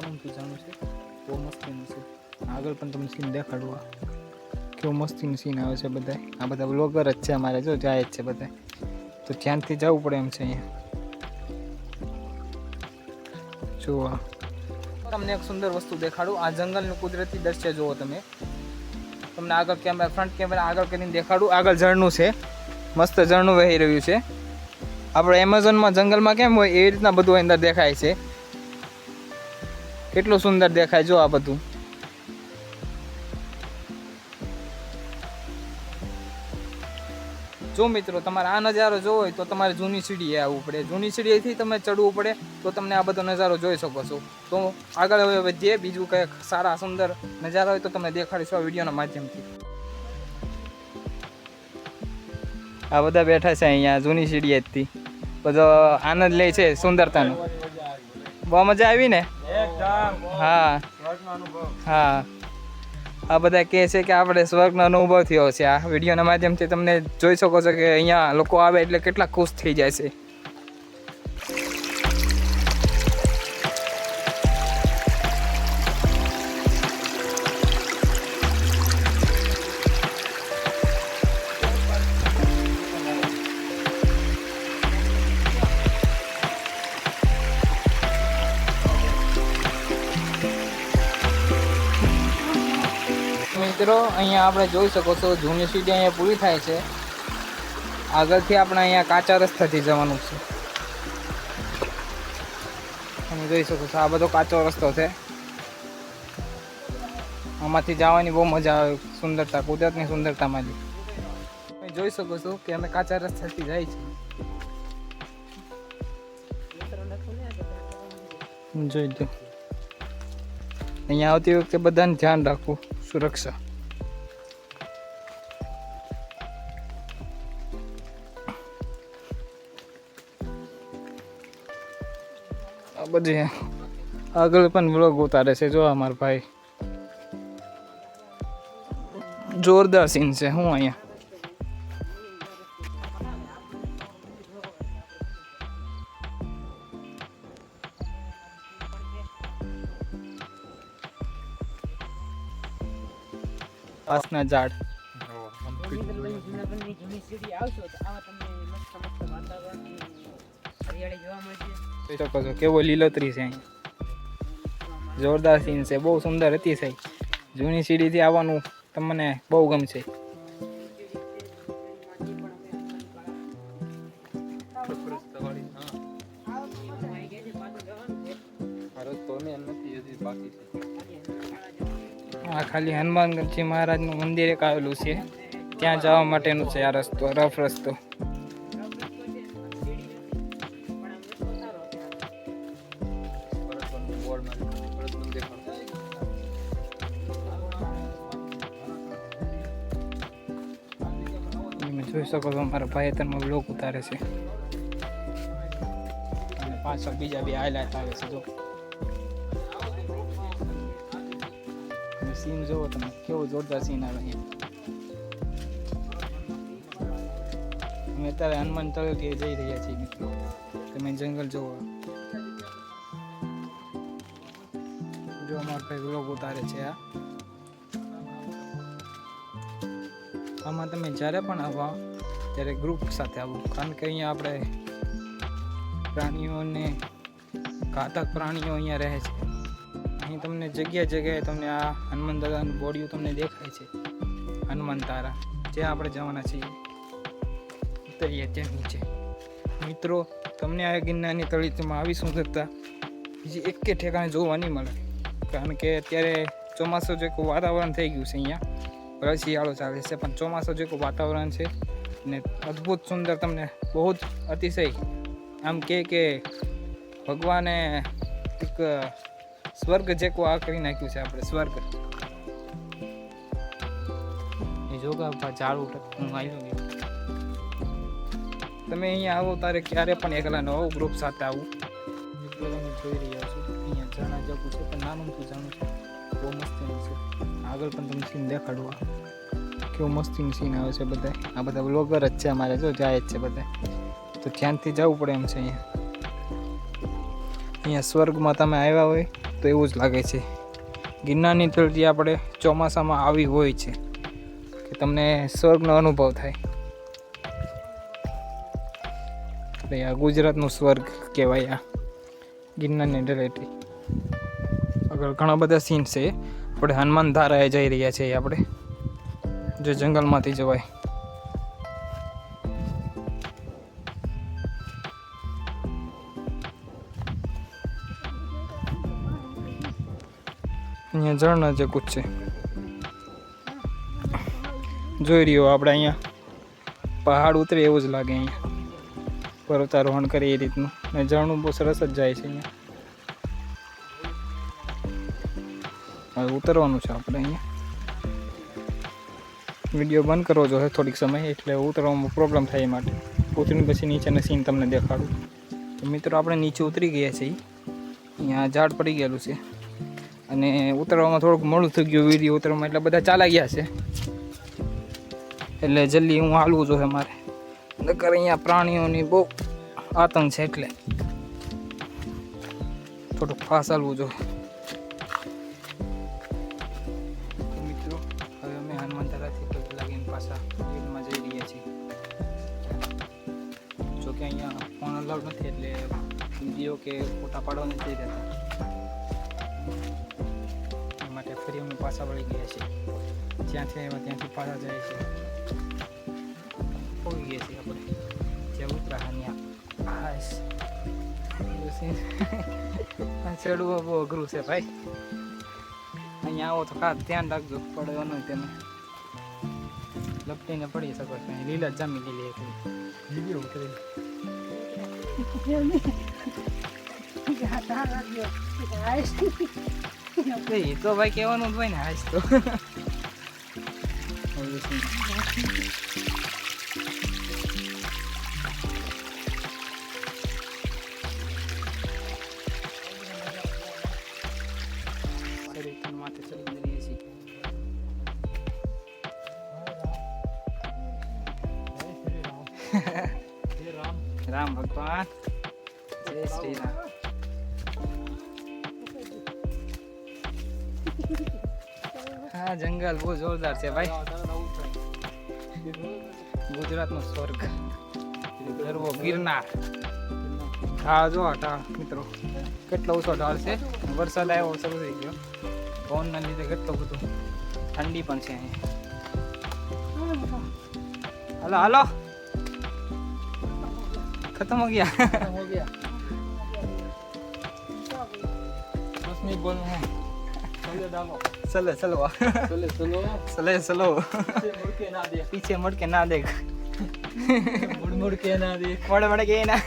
નાનું પીઝાનું છે. બહુ મસ્તીનું છે. આગળ પણ તમને સીન દેખાડું આ. કેવું મસ્તીનું સીન આવે છે બધા આ બધા બ્લોગર જ છે અમારે, જો જાય જ છે બધા તો ધ્યાનથી જવું પડે એમ છે અહીંયા. જુઓ તમને એક સુંદર વસ્તુ દેખાડું. આ જંગલનું કુદરતી દ્રશ્ય જુઓ તમે. તમને આગળ કેમેરા ફ્રન્ટ કેમેરા આગળ કરીને દેખાડું. આગળ ઝરણું છે. મસ્ત ઝરણું વહી રહ્યું છે. આપણે એમેઝોનમાં જંગલમાં કેમ હોય એવી રીતના બધું અંદર દેખાય છે. કેટલું સુંદર દેખાય જો આ બધું. જો મિત્રો, તમારે આ નજારો જોવો હોય તો તમારે જૂની સીડીએ આવવું પડે. જૂની સીડીએથી તમે ચડવું પડે તો તમને આ બધો નજારો જોઈ શકો છો. તો આગળ હવે વધીએ. બીજું કંઈક સારા, સુંદર નજારા હોય તો તમને દેખાડીશું આ વિડીયોના માધ્યમથી. આ બધા બેઠા છે અહીંયા, જૂની સીડીએથી. બધો આનંદ લે છે સુંદરતાનો. બહુ મજા આવી ને? હા. હા. આ બધા કહે છે કે આપણે સ્વર્ગનો અનુભવ થયો છે. આ વિડીયોના માધ્યમથી તમને જોઈ શકો છો કે અહીંયા લોકો આવે એટલે કેટલા ખુશ થઈ જાય છે. મિત્રો, અહીંયા આપણે જોઈ શકો છો, જૂની સીડી અહીંયા પૂરી થાય છે. આગળથી આપણે અહીંયા કાચા રસ્તાથી જવાનું છે. તમે જોઈ શકો છો, આ બધો કાચો રસ્તો છે. આમાંથી જવાની બહુ મજા આવે, સુંદરતા, કુદરતની સુંદરતામાંથી તમે જોઈ શકો છો કે અમે કાચા રસ્તાથી જાય છે. જોઈ દો અહીંયા આવતી વખતે બધાને ધ્યાન રાખવું, સુરક્ષા. બધી આગળ પણ વ્લોગ ઉતારે છે, જો અમાર ભાઈ. જોરદાર સીન છે, હું અહીંયા. પાસના ઝાડ. હરિયાળી છો, કેવો લીલોતરી છે જોરદાર સીન છે, બહુ સુંદર હતી સાહેબ. જૂની સીડીથી આવવાનું તમને બહુ ગમશે. આ ખાલી હનુમાનગઢજી મહારાજનું મંદિર એક આવેલું છે. ત્યાં જવા માટેનું છે આ રસ્તો, રફ રસ્તો. જોઈ શકો છો મારા ભાઈ તનમાં બ્લોક ઉતારે છે. અને પાછળ બીજા બે હાઈલાઇટ આવે છે, જો. સીન જોવો તમે, કેવો જોરદાર સીન આવે અહીંયા અમે અત્યારે હનુમાન તળેટીએ જઈ રહ્યા છીએ મિત્રો. તમે જંગલ જોવો. જો અમારા ભાઈ બ્લોગ ઉતારે છે આ આમાં તમે જ્યારે પણ આવા, ત્યારે ગ્રુપ સાથે આવો. કારણ કે અહીંયા આપણે પ્રાણીઓને, ઘાતક પ્રાણીઓ અહીંયા રહે છે. અહીં તમને જગ્યા જગ્યાએ તમને આ હનુમાન દાદાનું બોડિયું તમને દેખાય છે. હનુમાન તારા જે આપણે જવાના છીએ. ઉતરીએ ત્યાં નીચે. મિત્રો, તમને આ ગિરનારની તળીમાં આવી સુંદરતા બીજી એક કે ઠેકાણે જોવા નહીં મળે. કારણ કે અત્યારે ચોમાસું જે વાતાવરણ થઈ ગયું છે અહીંયા. શિયાળો ચાલે છે, પણ ચોમાસું જે વાતાવરણ છે ને અદ્ભુત સુંદર તમને બહુ જ અતિશય આમ કે કે ભગવાને એક સ્વર્ગ જેવું આ કરી નાખ્યું છે આપણે, સ્વર્ગ. એ જોગા ઝાડું હું આવ્યો ગયો તમે અહીંયા આવો, તારે ક્યારે પણ એકલા ન આવો ગ્રુપ સાથે આવું. જોઈ રહ્યા છો, અહીંયા જાણા જવું છે, પણ નાનું જાણું છે. બહુ મસ્તીનું છે. આગળ પણ તમને સીન દેખાડવા. કેવું મસ્તીનું સીન આવે છે બધા આ બધા બ્લોગર જ છે અમારે, જો જાય જ છે બધા તો ધ્યાનથી જવું પડે એમ છે અહીંયા. અહીંયા સ્વર્ગમાં તમે આવ્યા હોય તો એવું જ લાગે છે. ગિરનારની તળતી આપણે ચોમાસામાં આવી હોય છે કે તમને સ્વર્ગનો અનુભવ થાય. આ ગુજરાતનું સ્વર્ગ કહેવાય આ ગિરનારની તળેટી આગળ ઘણા બધા સીન છે. આપણે હનુમાન ધારાએ જઈ રહ્યા છીએ આપણે. જે જંગલમાંથી જવાય. અહીંયા ઝરણા જે કૂદ છે. જોઈ રહ્યો આપણે અહીંયા. પહાડ ઉતરે એવું જ લાગે અહીંયા. પર્વતારોહણ કરીએ એ રીતનું. અને ઝરણું બહુ સરસ જ જાય છે અહીંયા. હવે ઉતરવાનું છે આપણે અહીંયા. વીડિયો બંધ કરવો જોઈએ થોડીક સમય, એટલે ઉતરવામાં પ્રોબ્લેમ થાય એ માટે. ઉતરીને પછી નીચેના સીન તમને દેખાડું. તો મિત્રો, આપણે નીચે ઉતરી ગયા છીએ. અહીંયા ઝાડ પડી ગયેલું છે. અને ઉતરવામાં થોડુંક મોડું થઈ ગયું વીડિયો ઉતરવામાં, એટલે બધા ચાલા ગયા છે. એટલે જલ્દી હું હાલવું જોઈએ મારે. નકર અહીંયા પ્રાણીઓની બહુ આતંક છે એટલે. થોડુંક ફાસ હાલવું જોઈએ. ફોટા પાડવા જઈ રહેતા માટે ફરી અમે પાછા વળી ગયા છીએ. જ્યાંથી આવ્યા ત્યાંથી પાછા જાય છે. પહોંચી ગયા છીએ આપણે. જે ત્યાં આ ચડવું બહુ અઘરું છે ભાઈ. અહીંયા આવો તો ખાસ ધ્યાન રાખજો પડ્યો નહીં તમે લપટીને પડી શકો છો. લીલા જ જામી લીલી એકલી લીલી ઉતરી. એ તો ભાઈ કહેવાનું જ હોય ને હાશ તો હવે શું? શરીર માથે ચડી જઈએ છીએ રામ ભગવાન જય શ્રી રામ જંગલ બહુ જોરદાર છે ભાઈ. ગુજરાતનો સ્વર્ગ. ગરવો ગિરનાર. ઢાળ જો હતા મિત્રો. કેટલો ઓછો ઢાળ છે. વરસાદ આવ્યો ઓછો થઈ ગયો. પવનના લીધે કેટલો બધો ઠંડી પણ છે હલો હલો. ખતમ હો ગયા? હો ગયા. બોલું હું. સલે સલવા સલે સલો સલે સલો મુડકે ના દેખ. પીછે મુડકે ના દે મુડ મુડ કે ના દેખ. મોડ મોડ કે ના.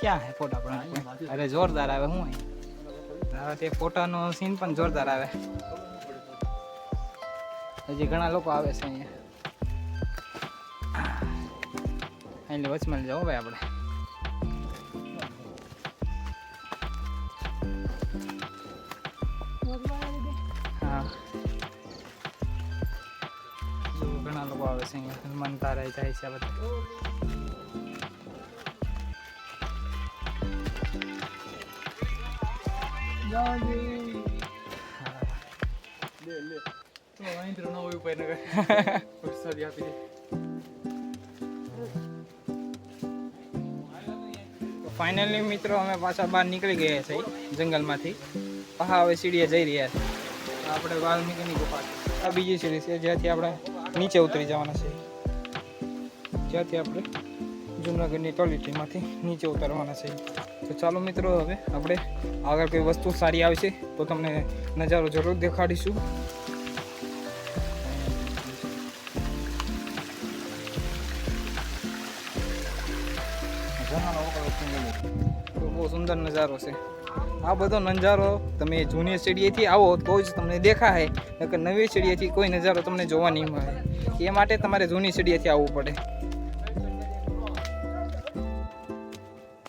ક્યાં હે ફોટા પણ? અરે જોરદાર આવે હું હવે તે ફોટાનો સીન પણ જોરદાર આવે. હજી ઘણા લોકો આવે છે અહીંયા. એટલે વચમાં જાઓ ભાઈ આપણે. હા. ઘણા લોકો આવે છે હનુમાન તારા જાય છે બધા. તો ફાઇનલી મિત્રો, અમે પાછા બહાર નીકળી ગયા છીએ જંગલમાંથી. પાછા હવે સીડીએ જઈ રહ્યા છે. આપણે વાલ્મીકીની ગુફા છે. આ બીજી સીડી છે, જ્યાંથી આપણે નીચે ઉતરી જવાના છે જ્યાંથી આપણે જુનાગઢની ટોલીટીમાંથી નીચે ઉતરવાના છે તો ચાલો મિત્રો, હવે આપણે આગળ કોઈ વસ્તુ સારી આવશે તો તમને નજારો જરૂર દેખાડીશું. બહુ સુંદર નજારો છે આ બધો નજારો તમે જૂની સીડીએથી આવો તો જ તમને દેખાય નકર નવી સીડીએથી કોઈ નજારો તમને જોવા નહીં મળે એ માટે તમારે જૂની સીડીએથી આવવું પડે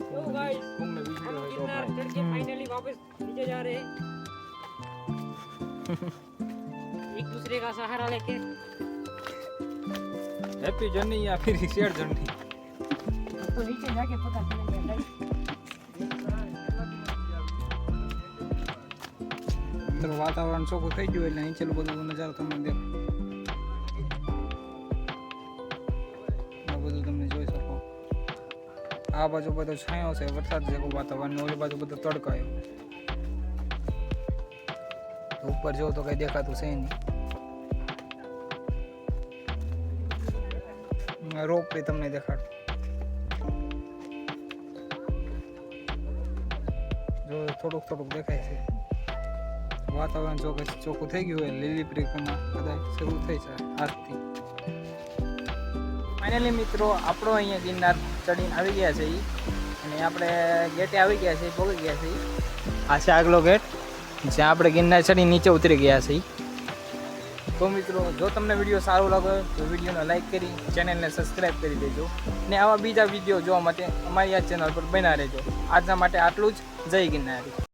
तो गाइस घूम में बीच में रहे दो गिरनार चढ़ के फाइनली वापस नीचे जा रहे हैं एक दूसरे का सहारा लेके હેપી જર્ની યા ફિર શેર જર્ની તો નીચે જાકે પતા ચલે જાય મિત્રો વાતાવરણ ચોખ્ખું થઈ ગયું એટલે નીચેલું બધું નજારો તમને દેખાય આ બધું તમે જોઈ શકો આ બાજુ બધો છાંયો છે વરસાદ જેવું વાતાવરણ ને ઓલી બાજુ બધો તડકો આવ્યો ઉપર જો તો કઈ દેખાતું છે નહીં રોપડી તમને દેખાડું જો થોડુંક થોડુંક દેખાય છે વાતાવરણ ચોખ્ખું ચોખ્ખું થઈ ગયું હોય, લીલી પ્રિકોમાં કદાચ શરૂ થઈ છે આજથી ફાઇનલી મિત્રો, આપણો અહીંયા ગિરનાર ચડીને આવી ગયા છે. અને આપણે ગેટે આવી ગયા છે પહોંચી ગયા છે આ છે આગલો ગેટ, જ્યાં આપણે ગિરનાર ચડી નીચે ઉતરી ગયા છે ઈ. તો મિત્રો, જો તમને વીડિયો સારો લાગે તો વિડીયોને લાઈક કરી, ચેનલને સબસ્ક્રાઈબ કરી દેજો. ને આવા બીજા વીડિયો જોવા માટે અમારી આ ચેનલ પર બના રહેજો. આજના માટે આટલું જ. જય ગિરનારી.